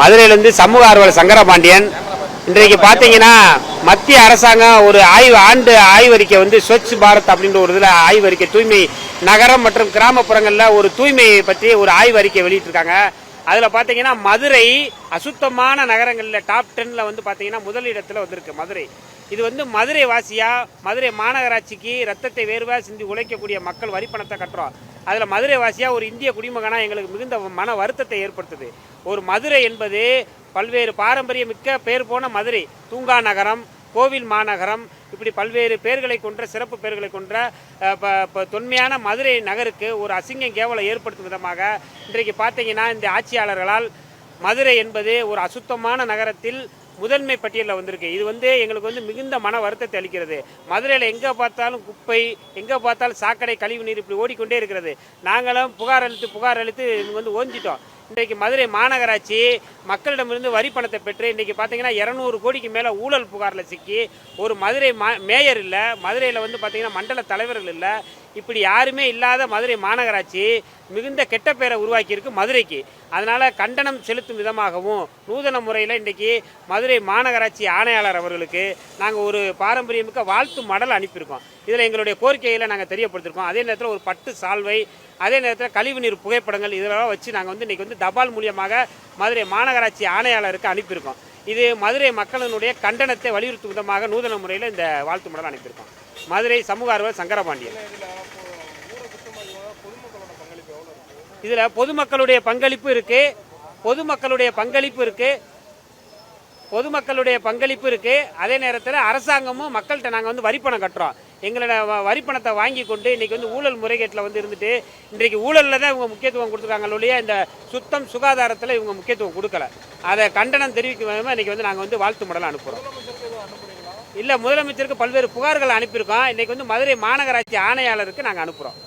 மதுரையிலேருந்து சமூக ஆர்வலர் சங்கரபாண்டியன். இன்றைக்கு பார்த்தீங்கன்னா மத்திய அரசாங்கம் ஒரு ஆய்வு ஆண்டு ஆய்வறிக்கை வந்து ஸ்வச் பாரத் அப்படின்ற ஒரு இதில் ஆய்வறிக்கை தூய்மை நகரம் மற்றும் கிராமப்புறங்களில் ஒரு தூய்மையை பற்றி ஒரு ஆய்வறிக்கை வெளியிட்டிருக்காங்க. அதில் பார்த்தீங்கன்னா மதுரை அசுத்தமான நகரங்களில் டாப் டென்னில் வந்து பார்த்தீங்கன்னா முதலிடத்தில் வந்திருக்கு மதுரை. இது வந்து மதுரை வாசியா மதுரை மாநகராட்சிக்கு ரத்தத்தை வேர்வா சிந்தி உழைக்கக்கூடிய மக்கள் வரி பணத்தை கட்டுறோம். அதில் மதுரை வாசியாக ஒரு இந்திய குடிமகனா எங்களுக்கு மிகுந்த மன வருத்தத்தை ஏற்படுத்துது. ஒரு மதுரை என்பது பல்வேறு பாரம்பரியமிக்க பேர் போன மதுரை. தூங்கா நகரம் கோவில் மாநகரம் இப்படி பல்வேறு பேர்களை கொன்ற சிறப்பு பேர்களை கொன்ற இப்போ தொன்மையான மதுரை நகருக்கு ஒரு அசிங்கம் கேவலம் ஏற்படுத்தும் விதமாக இன்றைக்கு பார்த்தீங்கன்னா இந்த ஆட்சியாளர்களால் மதுரை என்பது ஒரு அசுத்தமான நகரத்தில் முதன்மை பட்டியலில் வந்திருக்கு. இது வந்து எங்களுக்கு வந்து மிகுந்த மன வருத்தத்தை அளிக்கிறது. மதுரையில் எங்கே பார்த்தாலும் குப்பை எங்கே பார்த்தாலும் சாக்கடை கழிவு நீர் இப்படி ஓடிக்கொண்டே இருக்கிறது. நாங்களும் புகார் அளித்து புகார் அளித்து இவங்க வந்து ஓஞ்சிட்டோம். இன்றைக்கு மதுரை மாநகராட்சி மக்களிடமிருந்து வரி பணத்தை பெற்று இன்றைக்கி பார்த்தீங்கன்னா இரநூறு கோடிக்கு மேலே ஊழல் புகாரில் சிக்கி ஒரு மதுரை மா மேயர் இல்லை மதுரையில் வந்து பார்த்தீங்கன்னா மண்டல தலைவர்கள் இல்லை இப்படி யாருமே இல்லாத மதுரை மாநகராட்சி மிகுந்த கெட்ட பேரை உருவாக்கியிருக்கு மதுரைக்கு. அதனால் கண்டனம் செலுத்தும் விதமாகவும் நூதன முறையில் இன்றைக்கி மதுரை மாநகராட்சி ஆணையாளர் அவர்களுக்கு நாங்கள் ஒரு பாரம்பரியமிக்க வாழ்த்து மடல் அனுப்பியிருக்கோம். இதில் எங்களுடைய கோரிக்கைகளை நாங்கள் தெரியப்படுத்திருக்கோம் அதே நேரத்தில் ஒரு பட்டு சால்வை அதே நேரத்தில் கழிவுநீர் புகைப்படங்கள் இதெல்லாம் வச்சு நாங்கள் வந்து இன்றைக்கி வந்து தபால் மூலியமாக மதுரை மாநகராட்சி ஆணையாளருக்கு அனுப்பியிருக்கோம். இது மதுரை மக்களினுடைய கண்டனத்தை வலியுறுத்தும் விதமாக நூதன முறையில் இந்த வாழ்த்து மடல் அனுப்பியிருக்கோம். மதுரை சமூக ஆர்வலர் சங்கரபாண்டியன். இதில் பொதுமக்களுடைய பங்களிப்பு இருக்கு. பொதுமக்களுடைய பங்களிப்பு இருக்கு. பொதுமக்களுடைய பங்களிப்பு இருக்கு. அதே நேரத்தில் அரசாங்கமும் மக்கள்கிட்ட நாங்கள் வந்து வரிப்பணம் கட்டுறோம். எங்களோட வ- வரிப்பணத்தை வாங்கி கொண்டு இன்றைக்கி வந்து ஊழல் முறைகேட்டில் வந்து இருந்துட்டு இன்றைக்கு ஊழலில் தான் இவங்க முக்கியத்துவம் கொடுத்துருக்காங்க. ஒழிய இந்த சுத்தம் சுகாதாரத்தில் இவங்க முக்கியத்துவம் கொடுக்கல. அதை கண்டனம் தெரிவிக்கும் விதமாக இன்றைக்கி வந்து நாங்கள் வந்து வாழ்த்து மடல் அனுப்புகிறோம் இல்லை முதலமைச்சருக்கு பல்வேறு புகார்கள் அனுப்பியிருக்கோம். இன்றைக்கி வந்து மதுரை மாநகராட்சி ஆணையாளருக்கு நாங்கள் அனுப்புகிறோம்